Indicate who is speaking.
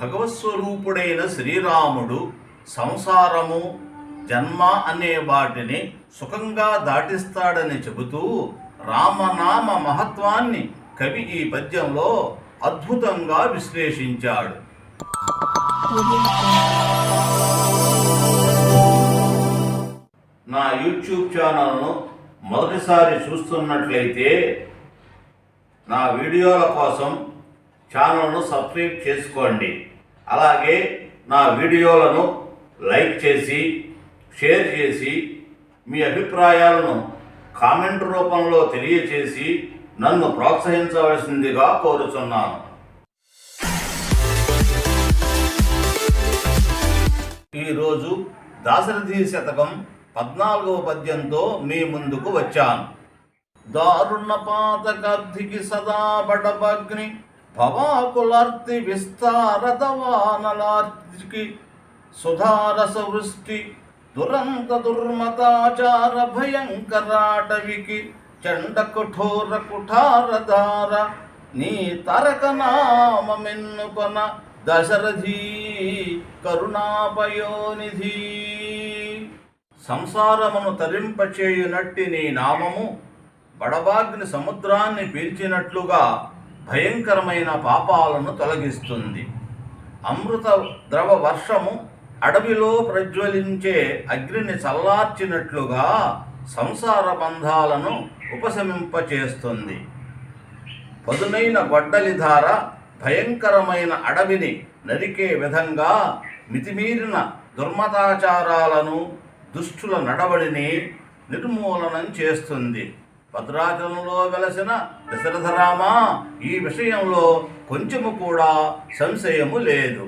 Speaker 1: భగవత్స్వరూపుడైన శ్రీరాముడు సంసారము జన్మ అనే వాటిని సుఖంగా దాటిస్తాడని చెబుతూ రామనామ మహత్వాన్ని కవి ఈ పద్యంలో అద్భుతంగా విశ్లేషించాడు. నా యూట్యూబ్ ఛానల్ను మొదటిసారి చూస్తున్నట్లయితే నా వీడియోల కోసం ఛానల్ను సబ్స్క్రైబ్ చేసుకోండి. అలాగే నా వీడియోలను లైక్ చేసి షేర్ చేసి మీ అభిప్రాయాలను కామెంట్ రూపంలో తెలియచేసి నన్ను ప్రోత్సహించవలసిందిగా కోరుచున్నాను. ఈరోజు దాశరథి శతకం పద్నాలుగవ పద్యంతో మీ ముందుకు వచ్చాను. దారుణ పాతకర్ధికి సదా పడపగ్ని భవాకులార్తి విస్తారదవానలార్తికి సుధారస వృష్టి దురంత దుర్మతాచార భయంకరాటవికి చండ కఠోర కుఠారధార నీ తరక నామెన్నుకొన దశరథీ కరుణాపయోనిధి. సంసారమును తరింపచేయునట్టి నీ నామము బడబాగ్ని సముద్రాన్ని పీల్చినట్లుగా భయంకరమైన పాపాలను తొలగిస్తుంది. అమృత ద్రవ వర్షము అడవిలో ప్రజ్వలించే అగ్నిని చల్లార్చినట్లుగా సంసార బంధాలను ఉపశమింపచేస్తుంది. పదునైన గొడ్డలి ధార భయంకరమైన అడవిని నరికే విధంగా మితిమీరిన దుర్మతాచారాలను దుష్టుల నడవడిని నిర్మూలనం చేస్తుంది. భద్రాచలంలో వెలసిన దశరథరామ ఈ విషయంలో కొంచెము కూడా సంశయము లేదు.